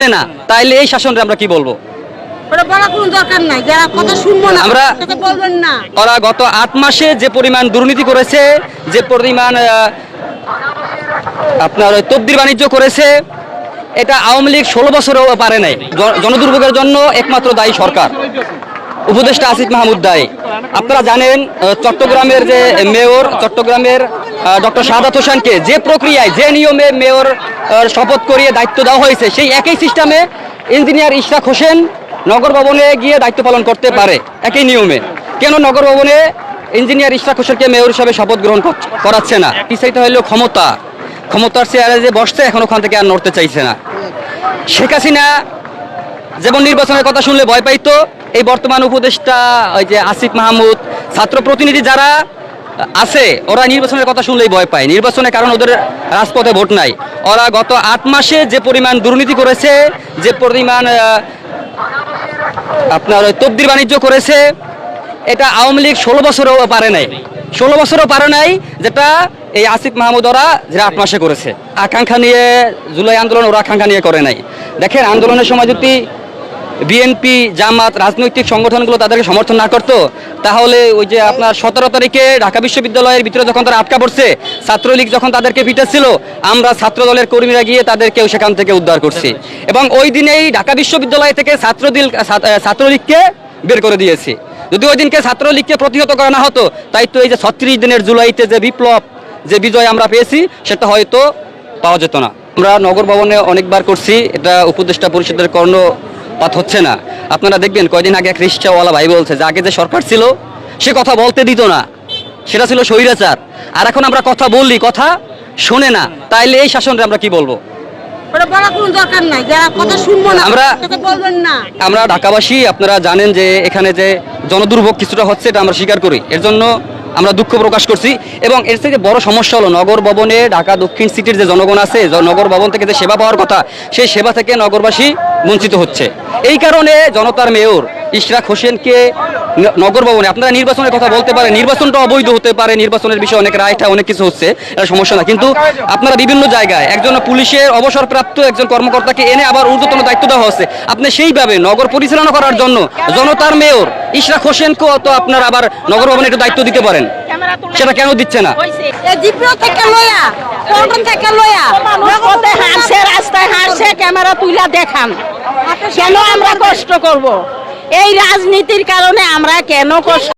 না তাইলে এই শাসনটা আমরা কি বলব? আমরা- ওরা গত আট মাসে যে পরিমাণ দুর্নীতি করেছে যে পরিমাণ আপনার তবদির বাণিজ্য করেছে এটা আওয়ামী লীগ ষোলো বছরেও পারে নাই। জনদুর্ভোগের জন্য একমাত্র দায়ী সরকার। উপদেষ্টা আসিফ মাহমুদ দায়ী আপনারা জানেন চট্টগ্রামের যে মেয়র, চট্টগ্রামের ডক্টর শাহাদাত হোসেনকে যে প্রক্রিয়ায়, যে নিয়মে মেয়র শপথ করিয়ে দায়িত্ব দেওয়া হয়েছে, সেই একই সিস্টেমে ইঞ্জিনিয়ার ইশরাক হোসেন নগর ভবনে গিয়ে দায়িত্ব পালন করতে পারে, একই নিয়মে। কেন নগর ভবনে ইঞ্জিনিয়ার ইশরাক হোসেনকে মেয়র হিসাবে শপথ গ্রহণ করাচ্ছে না? বিষয়টা হলো ক্ষমতা? ক্ষমতার চেয়ারে যে বসছে, এখন ওখান থেকে আর নড়তে চাইছে না। শেখ হাসিনা যেমন নির্বাচনের কথা শুনলে ভয় পাইতো, এই বর্তমান উপদেষ্টা, ওই যে আসিফ মাহমুদ, ছাত্র প্রতিনিধি যারা আছে, ওরা নির্বাচনের কথা শুনলেই ভয় পায়। নির্বাচনে কারণ ওদের রাজপথে ভোট নাই। ওরা গত আট মাসে যে পরিমাণ দুর্নীতি করেছে, যে পরিমাণ আপনার ওই তবদির বাণিজ্য করেছে, এটা আওয়ামী লীগ ষোলো বছরও পারে নাই। ষোলো বছরও পারে নাই যেটা এই আসিফ মাহমুদ ওরা যেটা আট মাসে করেছে। আকাঙ্ক্ষা নিয়ে, জুলাই আন্দোলন ওরা আকাঙ্ক্ষা নিয়ে করে নাই। দেখেন, আন্দোলনের সময় যদি বিএনপি, জামাত, রাজনৈতিক সংগঠনগুলো তাদেরকে সমর্থন না করতো, তাহলে ওই যে আপনার সতেরো তারিখে ঢাকা বিশ্ববিদ্যালয়ের ভিতরে যখন তারা আটকা পড়ছে, ছাত্রলীগ যখন তাদেরকে পিটাচ্ছিল, আমরা ছাত্র দলের কর্মীরা গিয়ে তাদেরকেও সেখান থেকে উদ্ধার করছি। এবং ওই দিনেই ঢাকা বিশ্ববিদ্যালয় থেকে ছাত্রদিল ছাত্রলীগকে বের করে দিয়েছি। যদি ওই দিনকে ছাত্রলীগকে প্রতিহত করা না হতো, তাই তো এই যে ছত্রিশ দিনের জুলাইতে যে বিপ্লব, যে বিজয় আমরা পেয়েছি, সেটা হয়তো পাওয়া যেত না। আমরা নগর ভবনে অনেকবার করছি, এটা উপদেষ্টা পরিষদের কর্ণপাত হচ্ছে না। আপনারা দেখবেন কয়দিন আগে এক রিক্সাওয়ালা ভাই বলছে যে আগে যে সরকার ছিল সে কথা বলতে দিত না। সেটা ছিল স্বৈরাচার। আর এখন আমরা কথা বললি কথা শোনে না। তাইলে এই শাসনটা আমরা কি বলব? আমরা ঢাকাবাসী আপনারা জানেন যে এখানে যে জনদুর্ভোগ কিছুটা হচ্ছে এটা আমরা স্বীকার করি। এর জন্য আমরা দুঃখ প্রকাশ করছি। এবং এর থেকে বড় সমস্যা হলো নগর ভবনে ঢাকা দক্ষিণ সিটির যে জনগণ আছে নগর ভবন থেকে যে সেবা পাওয়ার কথা সেই সেবা থেকে নগরবাসী বঞ্চিত হচ্ছে। এই কারণে জনতার মেয়র ইশরাক হোসেনকে নগর ভবনে আপনারা নির্বাচনের কথা বলতে পারেন নির্বাচনটা অবৈধ হতে পারে নির্বাচনের বিষয়ে অনেক রায়টা অনেক কিছু হচ্ছে এটা সমস্যা না কিন্তু আপনারা বিভিন্ন জায়গায় একজন পুলিশের অবসরপ্রাপ্ত একজন কর্মকর্তাকে এনে আবার ঊর্ধ্বতন দায়িত্ব দেওয়া হচ্ছে। আপনি সেইভাবে নগর পরিচালনা করার জন্য জনতার মেয়র ইশরাক হোসেনকেও তো আপনার আবার নগর ভবনে একটু দায়িত্ব দিতে পারেন। সেটা কেন দিচ্ছে না? থেকে লয়া থেকে লয়া পথে রাস্তায় হাঁটছে ক্যামেরা তুইলা দেখান। কেন আমরা কষ্ট করব? এই রাজনীতির কারণে আমরা কেন কষ্ট